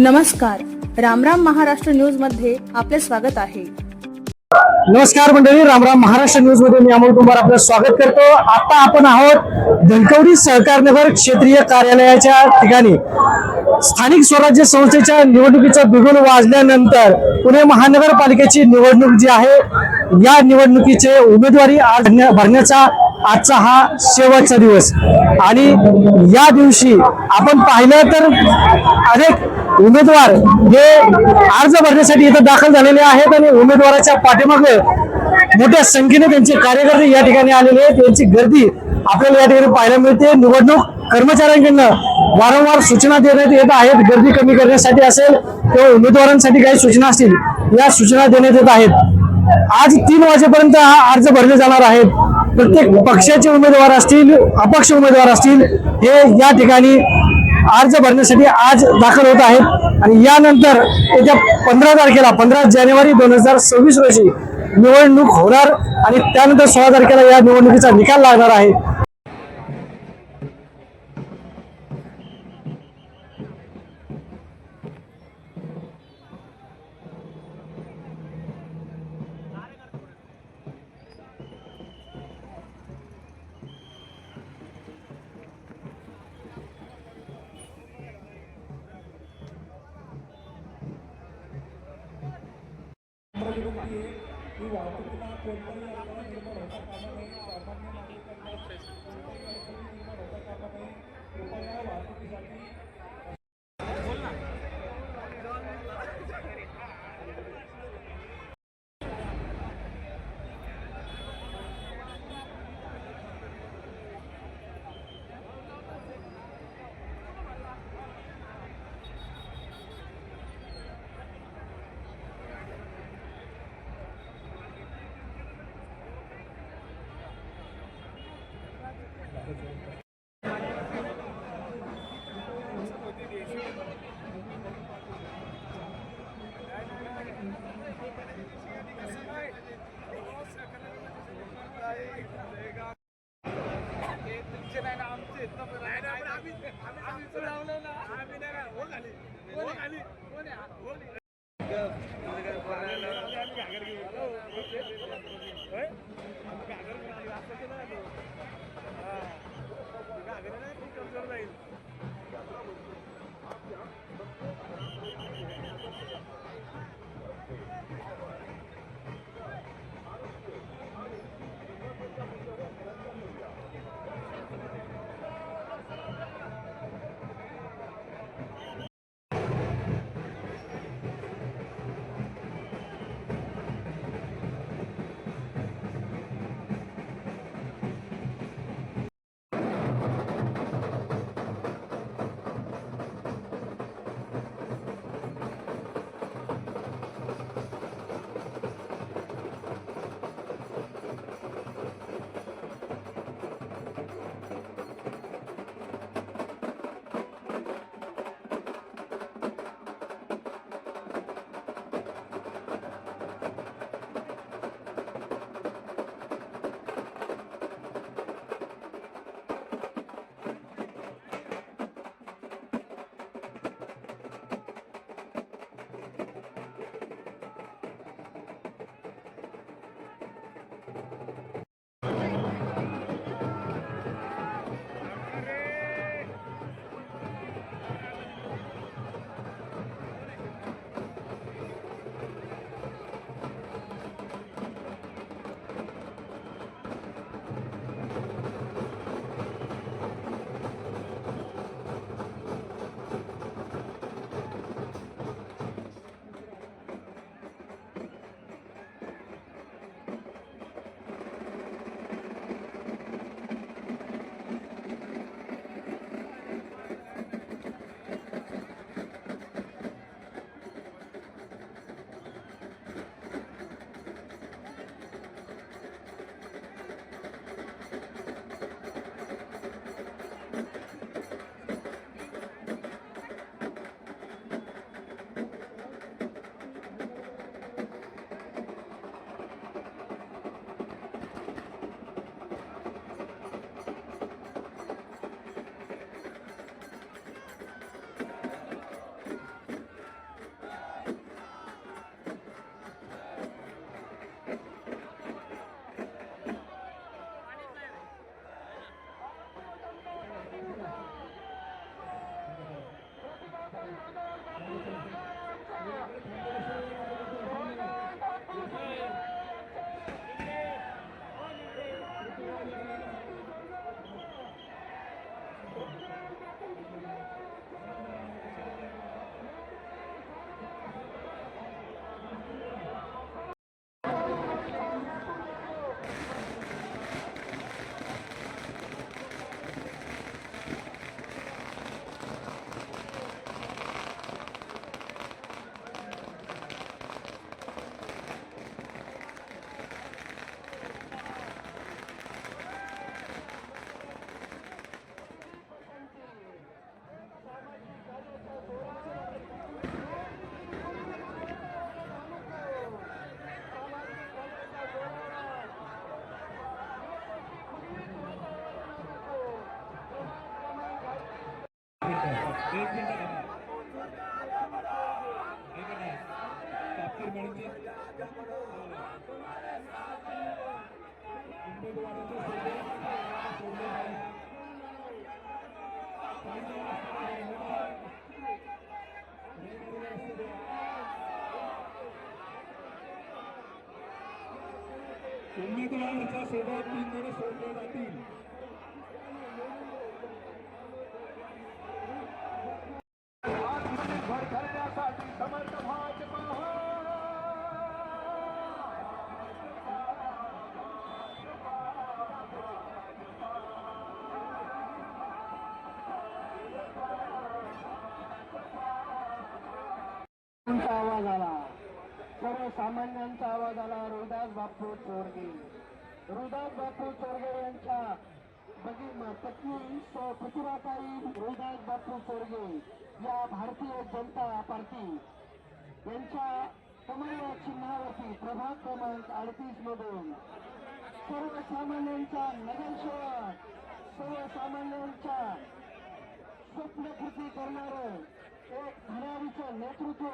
नमस्कार. रामराम महाराष्ट्र न्यूजमध्ये आपले स्वागत आहे. नमस्कार मंडळी रामराम महाराष्ट्र न्यूजमध्ये मी अमोल कुमार आपलं स्वागत करतो. आता आपण आहोत धनकवडी सहकारनगर क्षेत्रीय कार्यालयाच्या ठिकाणी. स्थानिक स्वराज्य संस्थेच्या निवडणुकीचा बिगुल वाजल्यानंतर पुणे महानगरपालिकेची निवडणूक जी आहे या निवडणुकीचे उमेदवारी आज भरण्याचा आजचा हा शेवटचा दिवस. आणि या दिवशी आपण पाहिलं तर अनेक उमेदवार हे अर्ज भरण्यासाठी इथं दाखल झालेले आहेत आणि उमेदवाराच्या पाठीमागे मोठ्या संख्येने त्यांचे कार्यकर्ते या ठिकाणी आलेले आहेत. त्यांची गर्दी आपल्याला या ठिकाणी पाहायला मिळते. निवडणूक कर्मचाऱ्यांकडनं वारंवार सूचना देण्यात येत आहेत. गर्दी कमी करण्यासाठी असेल किंवा उमेदवारांसाठी काही सूचना असतील या सूचना देण्यात येत आहेत. आज तीन वाजेपर्यंत हा अर्ज भरले जाणार आहेत. प्रत्येक पक्षाचे उमेदवार असतील अपक्ष उमेदवार असतील हे या ठिकाणी अर्ज भरण्यासाठी आज दाखल होत आहेत. आणि यानंतर येत्या पंधरा तारखेला पंधरा जानेवारी दोन हजार सव्वीस रोजी निवडणूक होणार आणि त्यानंतर सोळा तारखेला या निवडणुकीचा निकाल लागणार आहे. माझी विनंती आहे की वाहतुकीला कोणताही अडथळा निर्माण होता कामा नये सामान्य कृपया वाहतुकीसाठी आम्ही उमेदवाराच्या सोबत तीन जण सोडले जातील आवाज आला सर्वसामान्यांचा आवाज आला रोहिदास बापू चोरगे. रोहिदास बापू चोरगे यांच्या बघी पत्नी सौ प्रतिभाताई रोहिदास बापू चोरगे. या भारतीय जनता पार्टी यांच्या कमल चिन्हावरती प्रभाग क्रमांक अडतीस मधून सर्वसामान्यांचा नगरसेवक सर्वसामान्यांच्या स्वप्नकृती करणारं एक भरारीचं नेतृत्व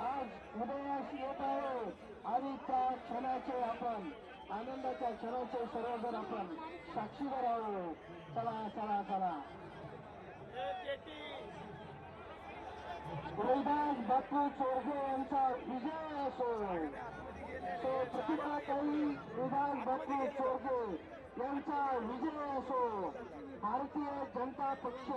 आज उदयास येत आहे. आणि त्या क्षणाचे आपण आनंदाच्या क्षणाचे सर्वजण आपण साक्षीदार आहोत. चला चला चला. रविदास बापू चोरगे यांचा विजय असो. तो प्रतिभा काही रविदास बापू चोरगे यांचा विजय असो. भारतीय जनता पक्ष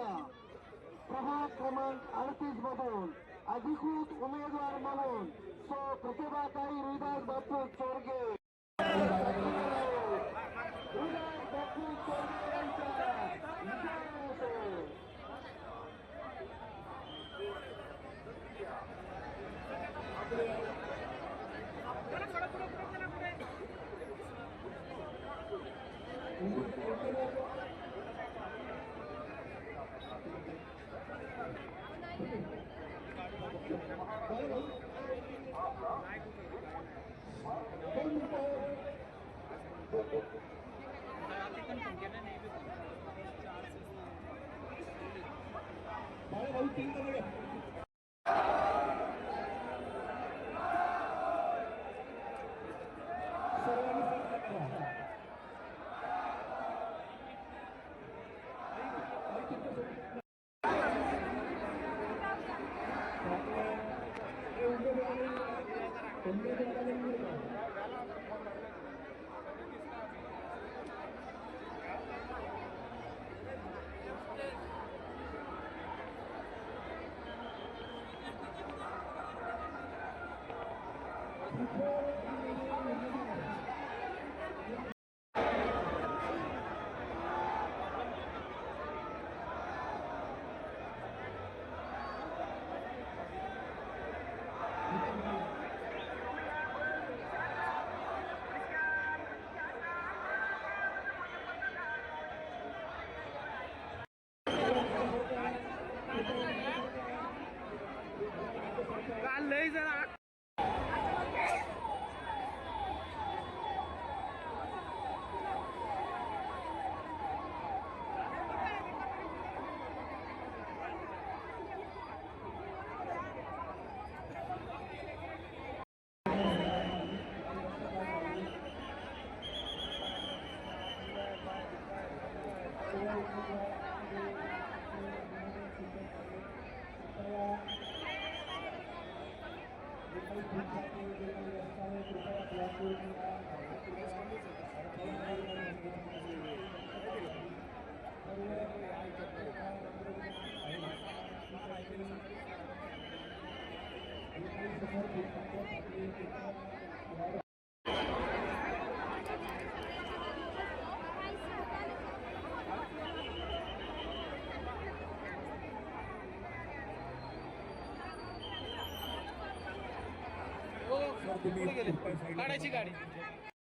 प्रभाग क्रमांक अडतीस मधून अधिकृत उमेदवार म्हणून सो प्रतिभाताई रोहिदास बापू चोरगे. रोहिदास बापू चोरगे. Thank you.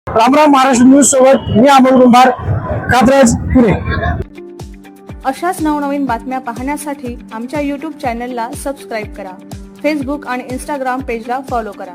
रामराम महाराष्ट्र न्यूज सोबत मी अमोल कुंभार कात्रज पुणे. अशाच नवनवीन बातम्या पाहण्यासाठी आमच्या यूट्यूब चॅनलला सबस्क्राईब करा. फेसबुक आणि इंस्टाग्राम पेजला फॉलो करा.